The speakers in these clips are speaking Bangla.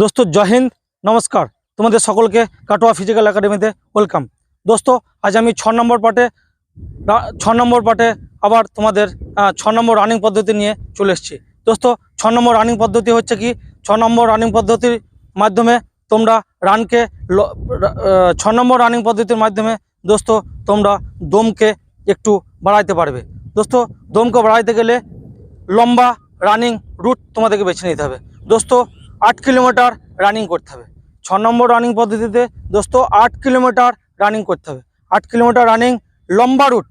দোস্ত, জয় হিন্দ, নমস্কার। তোমাদের সকলকে কাটোয়া ফিজিক্যাল একাডেমিতে ওয়েলকাম দোস্ত, আজ আমি ছ নম্বর পার্টে ছ নম্বর পার্টে আবার তোমাদের ছ নম্বর রানিং পদ্ধতি নিয়ে চলে এসেছি। দোস্ত, ছ নম্বর রানিং পদ্ধতি হচ্ছে কি, ছ নম্বর রানিং পদ্ধতির মাধ্যমে তোমরা রানকে ছ নম্বর রানিং পদ্ধতির মাধ্যমে, দোস্ত, তোমরা দমকে একটু বাড়াইতে পারবে। দোস্ত, দমকে বাড়াইতে গেলে লম্বা রানিং রুট তোমাদেরকে বেছে নিতে হবে। দোস্ত আট কিলোমিটার রানিং করতে হবে। ছ নম্বর রানিং পদ্ধতিতে দোস্ত আট কিলোমিটার রানিং করতে হবে। আট কিলোমিটার রানিং লম্বা রুট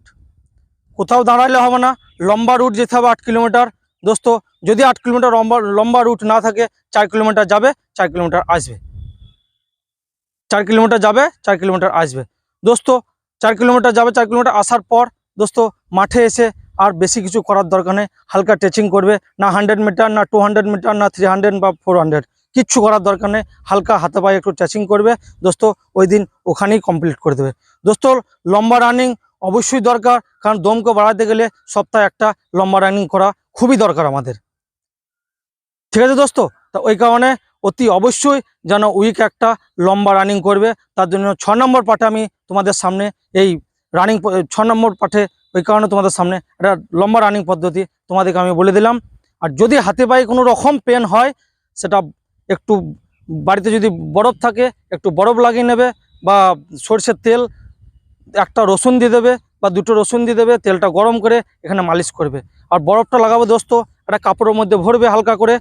কোথাও দাঁড়ালে হবে না, লম্বা রুট যেতে হবে আট কিলোমিটার। দোস্ত, যদি আট কিলোমিটার লম্বা লম্বা রুট না থাকে, চার কিলোমিটার যাবে, চার কিলোমিটার আসবে। চার কিলোমিটার যাবে, চার কিলোমিটার আসবে। দোস্ত, চার কিলোমিটার যাবে, চার কিলোমিটার আসার পর, দোস্ত, মাঠে এসে আর বেশি কিছু করার দরকার নেই। হালকা টেচিং করবে, না হান্ড্রেড মিটার না টু হান্ড্রেড মিটার না থ্রি হান্ড্রেড বা ফোর হান্ড্রেড কিচ্ছু করার দরকার নেই। হালকা হাতে পায়ে একটু টেচিং করবে। দোস্ত, ওই দিন ওখানেই কমপ্লিট করে দেবে। দোস্ত, লম্বা রানিং অবশ্যই দরকার, কারণ দমকে বাড়াতে গেলে সপ্তাহে একটা লম্বা রানিং করা খুবই দরকার আমাদের। ঠিক আছে দোস্ত? তা ওই কারণে অতি অবশ্যই যেন উইক একটা লম্বা রানিং করবে। তার জন্য ছ নম্বর পাঠে আমি তোমাদের সামনে এই রানিং ছ নম্বর পাঠে ওই কারণে তোমাদের সামনে একটা লম্বা রানিং পদ্ধতি তোমাদেরকে আমি বলে দিলাম। আর যদি হাতে পায়ে কোনো রকম পেন হয়, সেটা একটু বাড়িতে যদি বরফ থাকে, একটু বরফ লাগিয়ে নেবে বা সর্ষের তেল, একটা রসুন দিয়ে দেবে বা দুটো রসুন দিয়ে দেবে, তেলটা গরম করে এখানে মালিশ করবে। আর বরফটা লাগাবো দোস্ত, একটা কাপড়ের মধ্যে ভরবে হালকা করে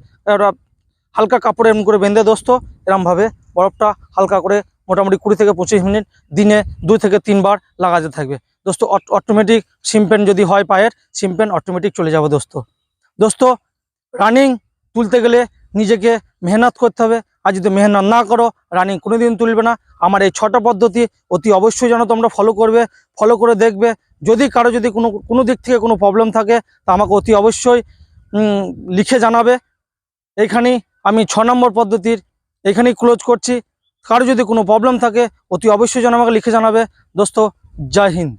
হালকা কাপড়ে এরম করে বেঁধে দোস্ত, এরমভাবে বরফটা হালকা করে মোটামুটি কুড়ি থেকে পঁচিশ মিনিট, দিনে দুই থেকে তিনবার লাগাতে থাকবে। দোস্ত অটোমেটিক সিমপেন যদি হয় পায়ের সিমপেন অটোমেটিক চলে যাবে দোস্ত। দোস্ত রানিং তুলতে গেলে নিজেকে মেহনত করতে হবে। আর যদি মেহনত না করো রানিং কোনোদিন তুলবে না। আমার এই ছটা পদ্ধতি অতি অবশ্যই যেন তোমরা ফলো করবে। ফলো করে দেখবে। যদি কারও যদি কোনো কোনো দিক থেকে কোনো প্রবলেম থাকে, তা আমাকে অতি অবশ্যই লিখে জানাবে। এইখানেই আমি ছ নম্বর পদ্ধতির, এখানেই ক্লোজ করছি। কারও যদি কোনো প্রবলেম থাকে অতি অবশ্যই যেন আমাকে লিখে জানাবে। দোস্ত জয় হিন্দ।